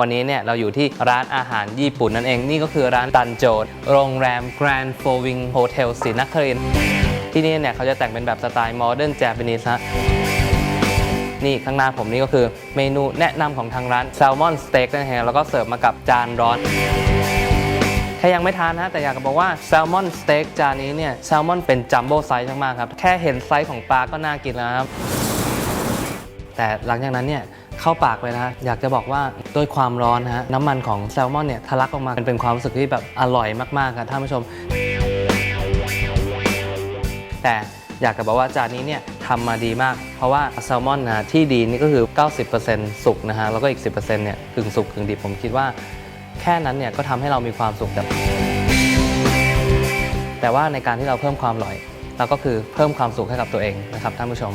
วันนี้เนี่ยเราอยู่ที่ร้านอาหารญี่ปุ่นนั่นเอง นี่ก็คือร้านตันโจดโรงแรม Grand f o w i n g Hotel ศรีนครินทร์ที่นี่เนี่ยเขาจะแต่งเป็นแบบสไตล์โมเดิร์น a p ปนิสฮะนี่ข้างหน้าผมนี่ก็คือเมนูแนะนำของทางร้านแซลมอนสเต็กนะฮะแล้วก็เสิร์ฟมากับจานร้อนแค่ยังไม่ทานนะแต่อยากจะบอกว่าแซลมอนสเต็กจานนี้เนี่ยแซลมอนเป็นจัมโบ้ไซส์มากๆครับ แค่เห็นไซส์ของปลาก็น่ากินแล้วครับ แต่หลังจากนั้นเนี่ยเข้าปากเลยนะอยากจะบอกว่าด้วยความร้อนนะฮะน้ำมันของแซลมอนเนี่ยทะลักออกมามันเป็นความรู้สึกที่แบบอร่อยมากๆครับท่านผู้ชม แต่อยากจะบอกว่าจานนี้เนี่ยทำมาดีมาก เพราะว่าแซลมอนนะที่ดีนี่ก็คือ 90%สุกนะฮะแล้วก็อีก 10%เนี่ยกึ่งสุกกึ่งดิบผมคิดว่าแค่นั้นเนี่ยก็ทำให้เรามีความสุขแบบแต่ว่าในการที่เราเพิ่มความอร่อยเราก็คือเพิ่มความสุขให้กับตัวเองนะครับท่านผู้ชม